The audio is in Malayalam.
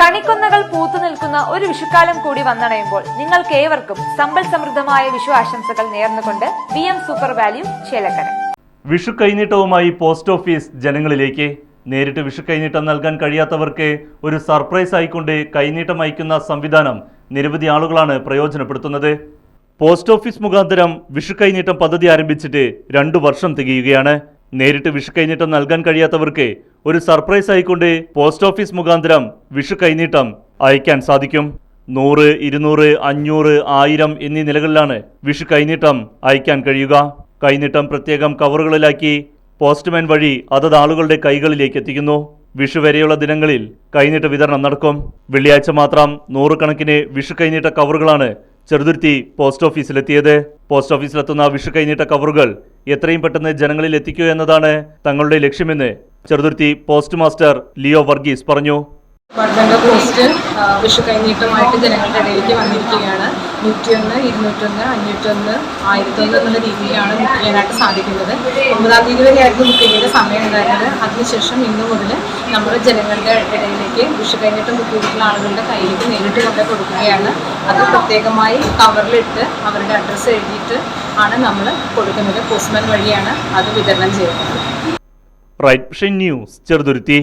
കണിക്കൊന്നകൾ പൂത്തു നിൽക്കുന്ന ഒരു വിഷുക്കാലം കൂടി വന്നണയുമ്പോൾ നിങ്ങൾക്ക് ഏവർക്കും സമ്പൽ സമൃദ്ധമായ വിഷു ആശംസകൾ നേർന്നുകൊണ്ട് V M super value Chelakkara. Vishu കൈനീട്ടവുമായി post office ജനങ്ങളിലേക്ക്. നേരിട്ട് വിഷു കൈനീട്ടം നൽകാൻ കഴിയാത്തവർക്ക് ഒരു സർപ്രൈസ് ആയിക്കൊണ്ട് കൈനീട്ടം അയക്കുന്ന സംവിധാനം നിരവധി ആളുകളാണ് പ്രയോജനപ്പെടുത്തുന്നത്. പോസ്റ്റ് ഓഫീസ് മുഖാന്തരം വിഷു കൈനീട്ടം പദ്ധതി ആരംഭിച്ചിട്ട് രണ്ടു വർഷം തികയുകയാണ്. നേരിട്ട് വിഷു കൈനീട്ടം നൽകാൻ കഴിയാത്തവർക്ക് ഒരു സർപ്രൈസ് ആയിക്കൊണ്ട് പോസ്റ്റ് ഓഫീസ് മുഖാന്തരം വിഷു കൈനീട്ടം അയക്കാൻ സാധിക്കും. നൂറ് ഇരുന്നൂറ് അഞ്ഞൂറ് ആയിരം എന്നീ നിലകളിലാണ് വിഷു കൈനീട്ടം അയക്കാൻ കഴിയുക. കൈനീട്ടം പ്രത്യേകം കവറുകളിലാക്കി പോസ്റ്റ്മാൻ വഴി അതത് ആളുകളുടെ കൈകളിലേക്ക് എത്തിക്കുന്നു. വിഷു വരെയുള്ള ദിനങ്ങളിൽ കൈനീട്ട വിതരണം നടക്കും. വെള്ളിയാഴ്ച മാത്രം നൂറുകണക്കിന് വിഷു കൈനീട്ട കവറുകളാണ് ചെറുതുരുത്തി പോസ്റ്റ് ഓഫീസിലെത്തിയത്. പോസ്റ്റ് ഓഫീസിലെത്തുന്ന വിഷു കൈനീട്ട കവറുകൾ എത്രയും പെട്ടെന്ന് ജനങ്ങളിൽ എത്തിക്കുക എന്നതാണ് തങ്ങളുടെ ലക്ഷ്യമെന്ന് Cheruthuruthy post master Leo Varghese പറഞ്ഞു. ഡിപ്പാർട്ട്മെന്റ് ഓഫ് പോസ്റ്റ് വിഷു കൈനീട്ടമായിട്ട് ജനങ്ങളുടെ ഇടയിലേക്ക് വന്നിരിക്കുകയാണ്. നൂറ്റിയൊന്ന് ഇരുന്നൂറ്റൊന്ന് അഞ്ഞൂറ്റൊന്ന് ആയിരത്തൊന്ന് എന്നുള്ള രീതിയിലാണ് ബുക്ക് ചെയ്യാനായിട്ട് സാധിക്കുന്നത്. ഒമ്പതാം തീയതി വരെയായിരുന്നു ബുക്ക് ചെയ്യേണ്ട സമയം ഉണ്ടായിരുന്നത്. അതിനുശേഷം ഇന്ന് മുതൽ നമ്മൾ ജനങ്ങളുടെ ഇടയിലേക്ക് വിഷു കൈനീട്ടം ബുക്ക് ചെയ്തിട്ടുള്ള ആളുകളുടെ കയ്യിലേക്ക് നേരിട്ട് കൊണ്ട് കൊടുക്കുകയാണ്. അത് പ്രത്യേകമായി കവറിലിട്ട് അവരുടെ അഡ്രസ്സ് എഴുതിയിട്ട് ആണ് നമ്മൾ കൊടുക്കുന്നത് പോസ്റ്റ്മാൻ വഴിയാണ് അത് വിതരണം ചെയ്യുന്നത്. ന്യൂസ് ചെറുതുരുത്തി.